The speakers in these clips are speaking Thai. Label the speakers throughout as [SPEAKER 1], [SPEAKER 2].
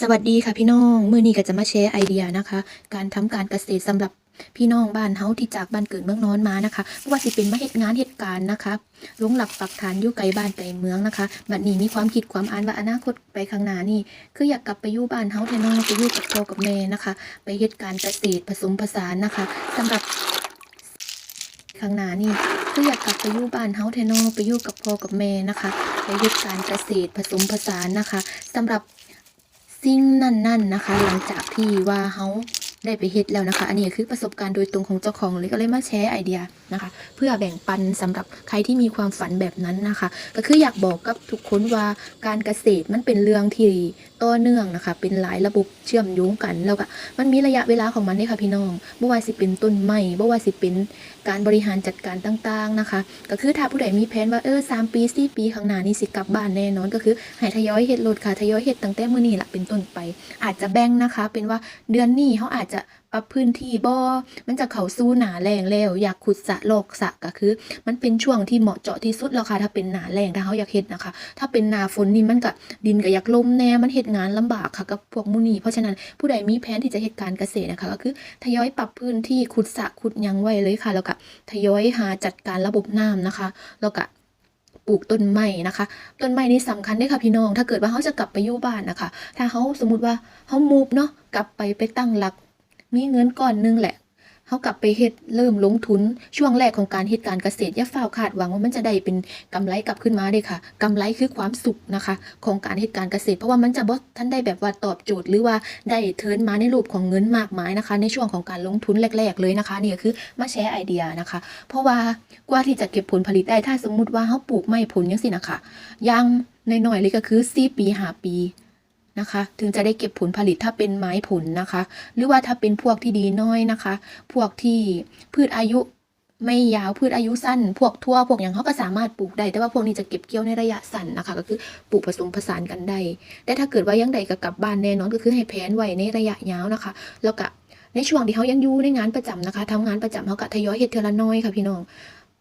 [SPEAKER 1] สวัสดีค่ะพี่น้องมื้อนี้ก็จะมาแชร์ไอเดียนะคะ การทำการเกษตรสำหรับพี่น้องบ้านเฮาที่จากบ้านเกิดเมืองนอนมานะคะบ่ว่าสิเป็นมาเฮ็ดงานเฮ็ดการณ์นะคะลงหลักปักฐานอยู่ไกลบ้านไกลเมืองนะคะบัดนี้มีความคิดความอ่านว่าอนาคตไปข้างหน้านี่คืออยากกลับไปอยู่บ้านเฮาแท้เนอไปอยู่กับพ่อกับแม่นะคะ ไปเฮ็ดการเกษตรผสมผสานนะคะสำหรับข้างหน้านี่คืออยากกลับไปอยู่บ้านเฮาแทนอไปอยู่กับพ่อกับแม่นะคะไปเฮ็ดการเกษตรผสมผสานนะคะสำหรับ สิ่งนั่นๆนะคะ หลังจากที่ว่าเขา ได้ไปเฮ็ดแล้วนะคะ อันนี้คือประสบการณ์โดยตรงของเจ้าของเลยก็เลยมาแชร์ไอเดียนะคะ เพื่อแบ่งปันสำหรับใครที่มีความฝันแบบนั้นนะคะ ก็คืออยากบอกกับทุกคนว่าการเกษตรมันเป็นเรื่องที่ต่อเนื่องนะคะ เป็นหลายระบบเชื่อมโยงกันแล้วก็มันมีระยะเวลาของมันด้วยค่ะพี่น้องบ่ว่าสิเป็นต้นไม้บ่ว่าสิเป็นการบริหารจัดการต่างๆนะคะ ก็คือถ้าผู้ใดมีแผนว่าเออสามปีสี่ปีข้างหน้านี่สิกลับบ้านแน่นอน ก็คือให้ทยอยเฮ็ดโหลดค่ะทยอยเฮ็ดตั้งแต่มื้อนี้ละเป็นต้นไป อาจจะแบ่งนะคะ เป็นว่าเดือนนี้เขาอาจจะปรับพื้นที่บ่อมันจะเข้าสู่หนาแรงแล้ว อยากขุดสะโลกสะก็คือ มันเป็นช่วงที่เหมาะเจาะที่สุดแล้วค่ะ ถ้าเป็นหนาแรงถ้าเขาอยากเฮ็ดนะคะ ถ้าเป็นหนาฝนนี่มันก็ดินก็อยากลมแน่ มันเฮ็ดงานลำบากค่ะกับพวกมูนี่เพราะฉะนั้นผู้ใดมีแผนที่จะเฮ็ดการเกษตรนะคะก็คือทยอยปรับพื้นที่ขุดสะขุดยังไว้เลยค่ะ แล้วก็ทยอยหาจัดการระบบน้ำนะคะ แล้วก็ปลูกต้นไม้นะคะ ต้นไม้นี่สำคัญด้ค่ะพี่น้อง ถ้าเกิดว่าเขาจะกลับไปอยู่บ้านนะคะ ถ้าเขาสมมติว่าเขามูฟเนาะกลับไปไปตั้งหลัก มีเงินก้อนหนึงแหละเขากลับไปเฮ็ดเริ่มลงทุนช่วงแรกของการเฮ็ดการเกษตรย่าฝ้าคาดหวังว่ามันจะได้เป็นกำไรกลับขึ้นมาเด้ค่ะกำไรคือความสุขนะคะ ของการเฮ็ดการเกษตร เพราะว่ามันจะบ่ท่านได้แบบว่าตอบโจทย์ หรือว่าได้เทิร์นมาในรูปของเงินมากมายนะคะ ในช่วงของการลงทุนแรก ๆ เลยนะคะนี่คือมาแชร์ไอเดียนะคะ เพราะว่ากว่าที่จะเก็บผลผลิตได้ถ้าสมมุติว่าเขาปลูกไม้ผลจังซี่นะคะยังน้อยๆเลยก็คือ4ปี5ปี นะคะ ถึงจะได้เก็บผลผลิตถ้าเป็นไม้ผลนะคะ หรือว่าถ้าเป็นพวกที่ดีน้อยนะคะ พวกที่พืชอายุไม่ยาวพืชอายุสั้น พวกทั่วพวกอย่างเขาก็สามารถปลูกได้ แต่ว่าพวกนี้จะเก็บเกี่ยวในระยะสั้นนะคะ ก็คือปลูกผสมผสานกันได้ แต่ถ้าเกิดว่ายังใดก็กลับบ้านแน่นอนก็คือให้แผนไว้ในระยะยาวนะคะ แล้วก็ในช่วงที่เขายังอยู่ในงานประจำนะคะทำงานประจำเขาก็ทยอยเฮ็ดเทอละน้อยค่ะพี่น้อง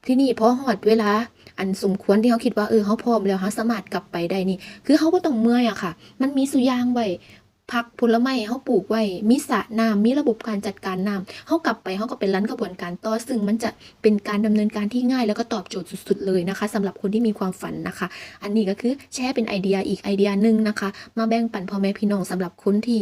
[SPEAKER 1] ที่นี่พอหอดเวลาอันสมควรที่เขาคิดว่าเออเขาพร้อมแล้วเขาสามารถกลับไปได้นี่ คือเขาก็ต้องเมื่อยอะค่ะ มันมีสุยางไว้ ผักผลไม้เขาปลูกไว้ มีสระน้ำมีระบบการจัดการน้ำเขากลับไปเขาก็เป็นรันกระบวนการต่อซึ่งมันจะเป็นการดำเนินการที่ง่าย แล้วก็ตอบโจทย์สุด ๆ เลยนะคะสำหรับคนที่มีความฝันนะคะ อันนี้ก็คือแชร์เป็นไอเดียอีกไอเดียหนึ่งนะคะ มาแบ่งปันพ่อแม่พี่น้องสำหรับคนที่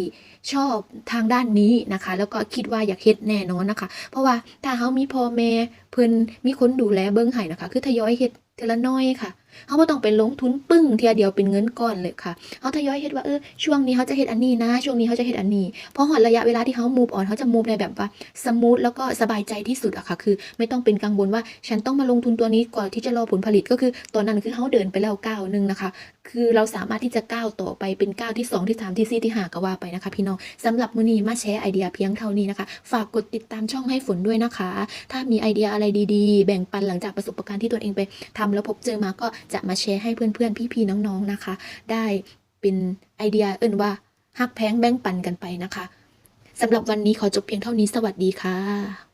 [SPEAKER 1] ชอบทางด้านนี้นะคะ แล้วก็คิดว่าอยากเฮ็ดแน่นอนนะคะ เพราะว่าถ้าเขามีพ่อแม่เพิ่นมีคนดูแลเบิ่งให้นะคะ คือทยอยเฮ็ด ทละน้อยค่ะเขาบ่ต้องไปลงทุนปึ้งเทียเดียวเป็นเงินก้อนเลยค่ะเขาทยอยเฮ็ดว่าเออช่วงนี้เขาจะเฮ็ดอันนี้นะ ช่วงนี้เขาจะเฮ็ดอันนี้เพอหอดระยะเวลาที่เขามูฟออนเขาจะมูฟในแบบว่าสมูทแล้วก็สบายใจที่สุดอะค่ะ คือ ไม่ต้องเป็นกังวลว่าฉันต้องมาลงทุนตัวนี้ก่อนที่จะรอผลผลิตก็คือตอนนั้นคือเขาเดินไปแล้วก้าวหนึ่งนะคะ คือเราสามารถที่จะก้าวต่อไปเป็นก้าวที่สองที่สามที่สี่ที่ห้าก็ว่าไปนะคะ พี่น้องสำหรับมื้อนี้มาแชร์ไอเดียเพียงเท่านี้นะคะ ฝากกดติดตามช่องให้ฝนด้วยนะคะ ถ้ามีไอเดียอะไรดีๆ แบ่งปันหลังจากประสบการณ์ที่ตัวเองไปทำแล้วพบเจอมาก็จะมาแชร์ให้เพื่อนๆ พี่ๆ น้องๆ นะคะ ได้เป็นไอเดียเอิ่นว่าฮักแพงแบ่งปันกันไปนะคะสำหรับวันนี้ขอจบเพียงเท่านี้สวัสดีค่ะ